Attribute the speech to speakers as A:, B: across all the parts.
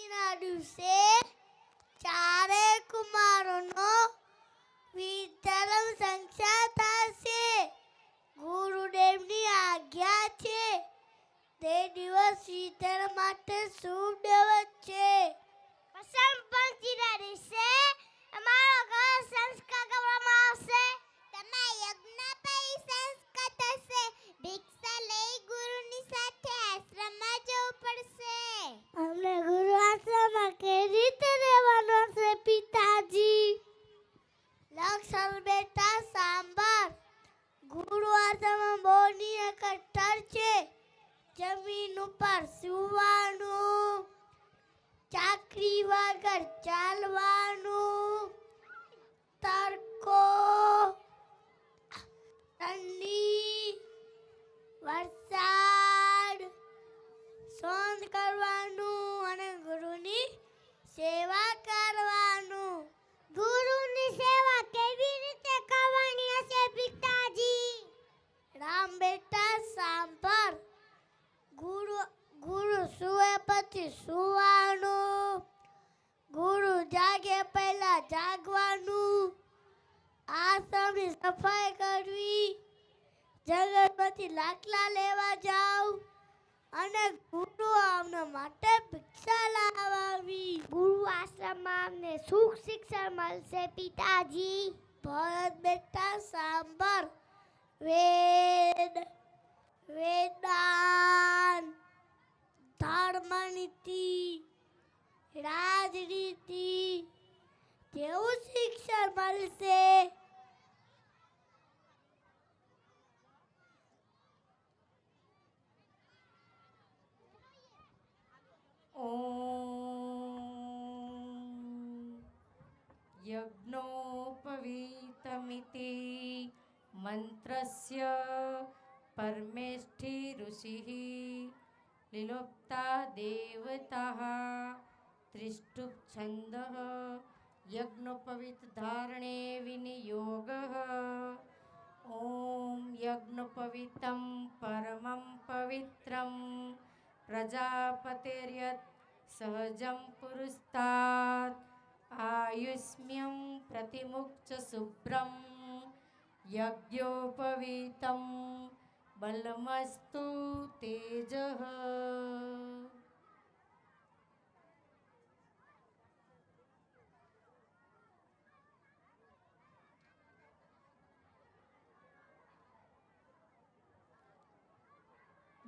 A: પંચમીના દિવસે ચારે કુમારોનો વિધર્મ સંખ્યા થશે ગુરુદેવની આજ્ઞા છે તે દિવસ વિતરણ માટે શુભ દિવસ છે વસંત પંચમીના દિવસે અમારો ઘર સંસ્કાર વગર ચાલવાનું. તડકો. ઠંડી. વરસાદ. સોંદ કરવાનું અને ગુરુની સેવા કરવાનું. ગુરુની સેવા કેવી રીતે કરવાની હશે પિતાજી રામ બેટા, સાંભળ. ગુરુ ગુરુ સુવે પછી ગુરુ જાગે પહેલા જાગવાનું. આશ્રમની સફાઈ કરવી. જંગલમાંથી લાકડા લેવા જાવ. અને ગુરુ અમને માટે ભિક્ષા લાવવી. ગુરુ આશ્રમમાં અમને સુખ શિક્ષણ મળશે, પિતાજી. ભરત, બેટા સાંભળ વેદ વેદાન ધર્મનીતિ. રાજનીતિ કેવું શિક્ષણ મળશે?
B: યજ્ઞોપવીતમિતિ મંત્રસ્ય પરમેષ્ઠી ઋષિ લીલોપ્તા દેવતા देवताः त्रिष्टुप्छन्दः यज्ञोपवीतधारणे विनियोगः ॐ यज्ञोपवीतं परमं पवित्रं प्रजापतिर्यत् सहजं पुरस्तात् आयुष्म्यं प्रतिमुक्च शुभ्रं यज्ञोपवीतं बलमस्तु तेजः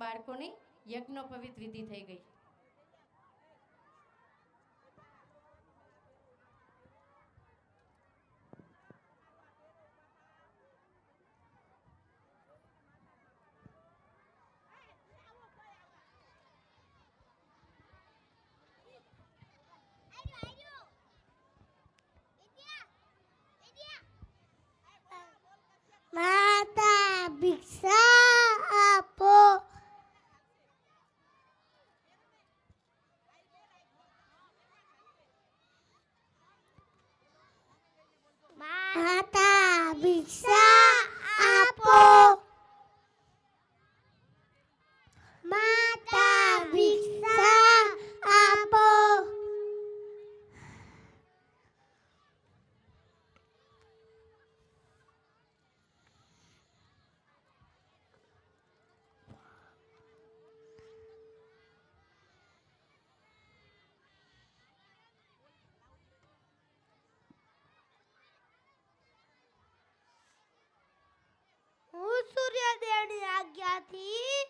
B: બાળકોની યજ્ઞોપવિત વિધિ થઈ ગઈ
A: માતા ભિક્ષા આપો માતા ભિક્ષા આપો માતા ભિક્ષા આપો હું સૂર્યદેવની આજ્ઞાથી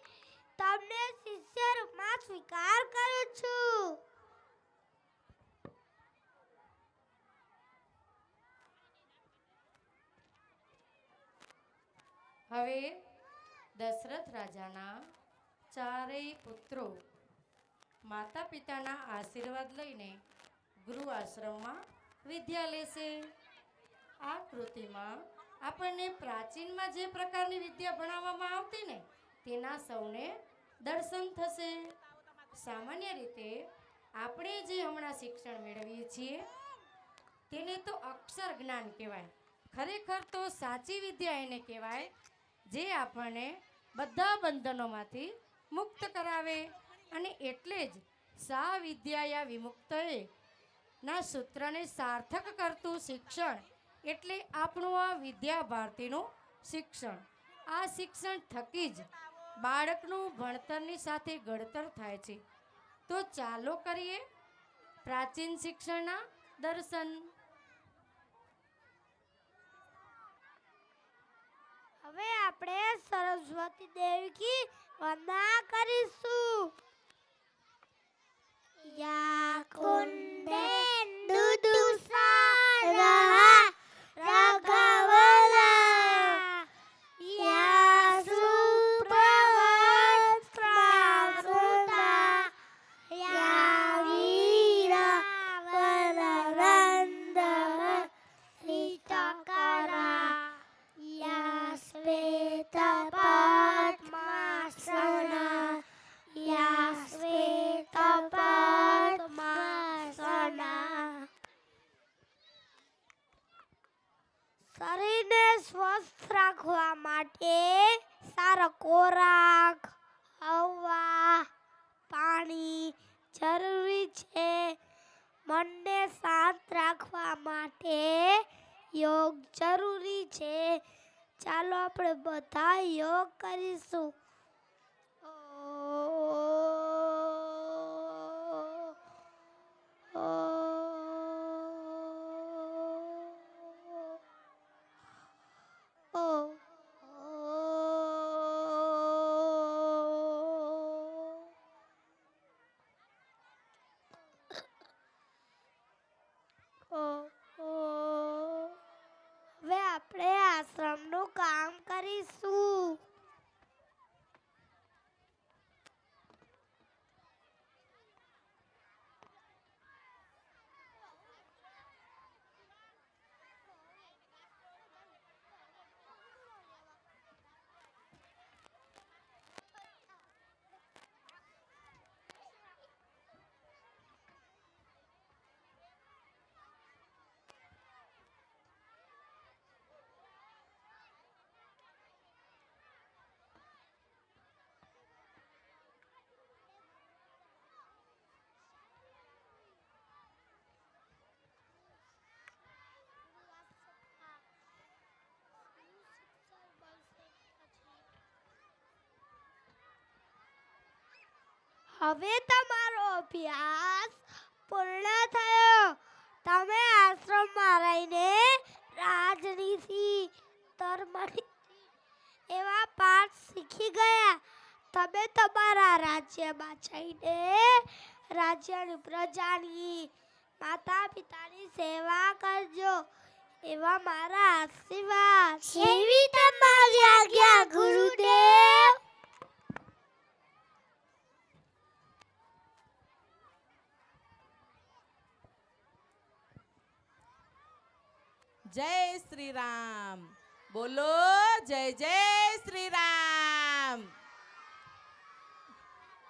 A: તમને શિષ્ય રૂપમાં સ્વીકાર કરું છું.
B: હવે દશરથ રાજાના ચારેય પુત્રો માતા પિતાના આશીર્વાદ લઈને ગૃહ આશ્રમમાં વિદ્યા લેશે આ કૃતિમાં આપણને પ્રાચીનમાં જે પ્રકારની વિદ્યા ભણાવવામાં આવતી ને, તેના સૌને દર્શન થશે. સામાન્ય રીતે આપણે જે હમણાં શિક્ષણ મેળવીએ છીએ, તેને તો અક્ષર જ્ઞાન કહેવાય. ખરેખર તો સાચી વિદ્યા એને કહેવાય, જે આપણને બધા બંધનોમાંથી મુક્ત કરાવે. અને એટલે જ સા વિદ્યાયા વિમુક્તએ ના સૂત્રને સાર્થક કરતું શિક્ષણ એટલે આપણું આ વિદ્યા ભારતીનું શિક્ષણ. આ શિક્ષણ થકી જ બાળકનું ભણતરની સાથે ઘડતર થાય છે. તો ચાલો કરીએ પ્રાચીન શિક્ષણના દર્શન.
A: હવે આપણે સરસ્વતી દેવી કી વંદના કરીશું. યા કુંદેન્દુ શરીરને સ્વસ્થ રાખવા માટે સારો ખોરાક, હવા, પાણી જરૂરી છે. મનને શાંત રાખવા માટે યોગ જરૂરી છે. ચાલો આપણે બધા યોગ કરીશું. ઓ હવે આપણે આશ્રમનું કામ કરીશું હવે તમારો અભ્યાસ પૂર્ણ થયો. તમે આશ્રમમાં રહીને રાજનીતિ, ધર્મનીતિ એવા પાઠ શીખી ગયા. તમે તમારા રાજ્યમાં જઈને રાજ્યની પ્રજાની માતા પિતાની સેવા કરજો. એવા મારા આશીર્વાદ. એવી તમારી આજ્ઞા ગુરુદેવ.
C: જય શ્રી રામ. બોલો જય જય શ્રી રામ.